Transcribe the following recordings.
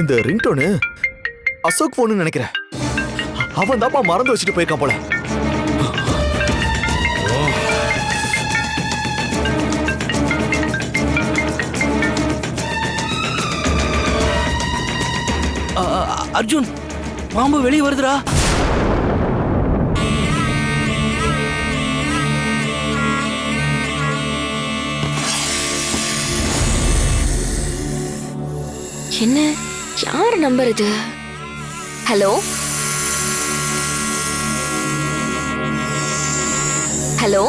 இந்த ரிங்டோனு? அசோக் போன்னு நினைக்கிறேன். அவன் தான்ப்பா மறந்து வச்சுட்டு போயிருக்கான் போல. அர்ஜுன் பாம்பு வெளியே வருதுடா. என்ன? யார் நம்பர் இது? ஹலோ? ஹலோ?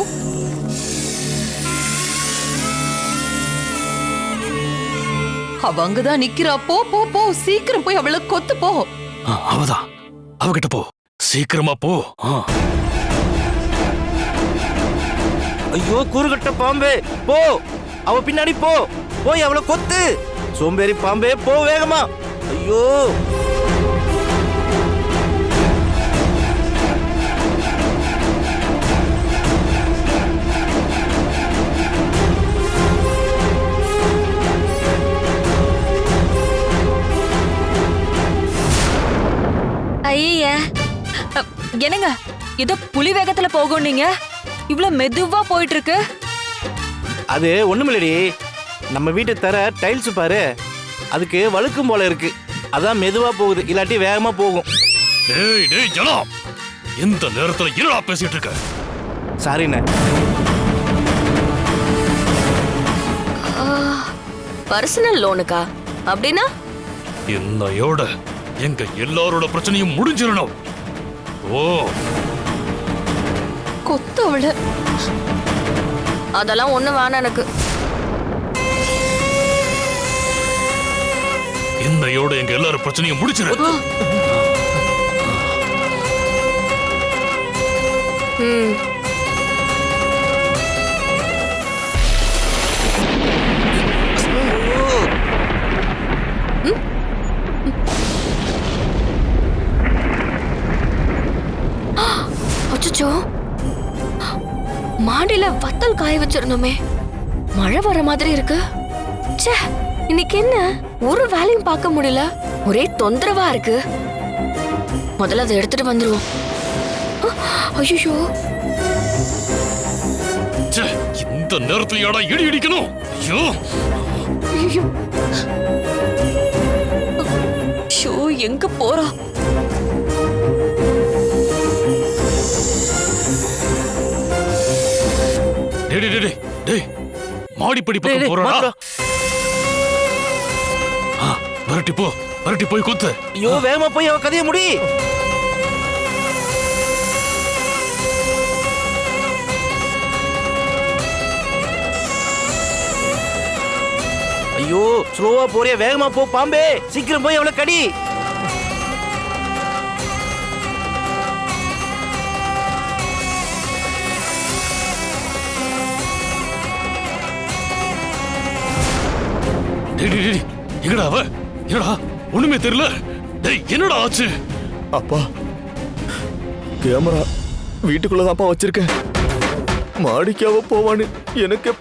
அவ அங்கதான் நிக்கிறா. போ போ போ. சீக்கிரம் போய் அவளை கொத்து போ. அவதான் அவகிட்ட போ. சீக்கிரமா போ. ஆ. ஐயோ கூறுகட்ட பாம்பே. போ. அவ பின்னாடி போ. போய் அவளை கொத்து. சோம்பேறி பாம்பே போ வேகமா. ஐயோ. ஐய. என்னங்க ஏதோ புலி வேகத்துல போகும் நீங்க? இவ்வளவு மெதுவா போயிட்டு இருக்கு. அது ஒண்ணுமில்லடி. நம்ம வீட்டு தர டைல்ஸ் பாரு. அதுக்கு வழுக்கும் போல இருக்கு. அதான் மெதுவா போகுது. இல்லாட்டி வேகமா போகும். டேய் டேய் ஜனா இந்த நேரத்துல என்னடா பேசிட்டு இருக்க? சாரிண்ணே பர்சனல் லோனுக்கா அப்படின்னா? இன்னையோட எங்க எல்லாரோட பிரச்சனையும் முடிஞ்சிடணும் ஓ. கொத்து அவளை. அதெல்லாம் ஒண்ணு வேணாம் எனக்கு. இன்னையோட எங்க எல்லாரும் பிரச்சனையும் முடிச்சிரு. மாடியில வத்தல் காய வச்சிருந்தோமே. மழை வர மாதிரி இருக்கு. ச்சே. இன்னைக்கு என்ன? ஒரு வேலையும் பார்க்க முடியல. ஒரே தொந்தரவா இருக்கு. முதல்ல அதை எடுத்துட்டு வந்துருவோம். ஐயோ இந்த நேரத்துல யாடா இடி இடிக்கணும்? ஐயோ. ஷோ எங்க போறா? டேய் டேய், டேய் டேய். மாடிப்படி பக்கம் போறடா விரட்டி போ விரட்டி போய் குத்து. ஐயோ வேகமா போய் அவ கதையை முடி. ஐயோ ஸ்லோவா போறியா வேகமா போ பாம்பே. சீக்கிரம் போய் அவளை கடி. டேய் எங்கடா அவ? என்னடா? ஒண்ணுமே தெரியல. டேய் என்னடா ஆச்சு? அப்பா கேமரா வீட்டுக்குள்ளதான்ப்பா வச்சிருக்கேன். மாடிக்கு அவ போவான்னு எனக்கு?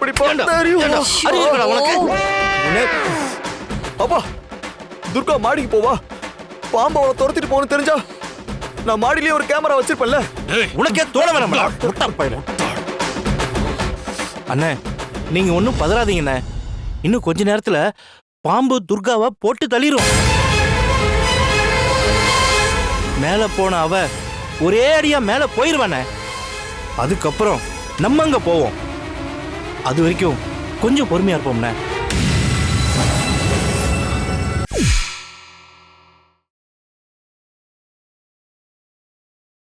உன்னை- அப்பா துர்கா மாடிக்கு போவா. பாம்பு அவளை துரத்திட்டு போகணும்னு தெரிஞ்சா நான் மாடியிலேயே ஒரு கேமரா வச்சிருப்பேன்ல. டேய் உனக்கே தோண பையன். அண்ணே நீங்க ஒன்றும் பதறாதீங்கண்ணே. இன்னும் கொஞ்ச நேரத்துல பாம்பு துர்காவை போட்டு தள்ளிரும். மேலே போன அவ ஒரே அடியா மேலே போயிருவானே. அதுக்கப்புறம் நம்ம அங்கே போவோம். அது வரைக்கும் கொஞ்சம் பொறுமையா இருப்போம்ண்ணே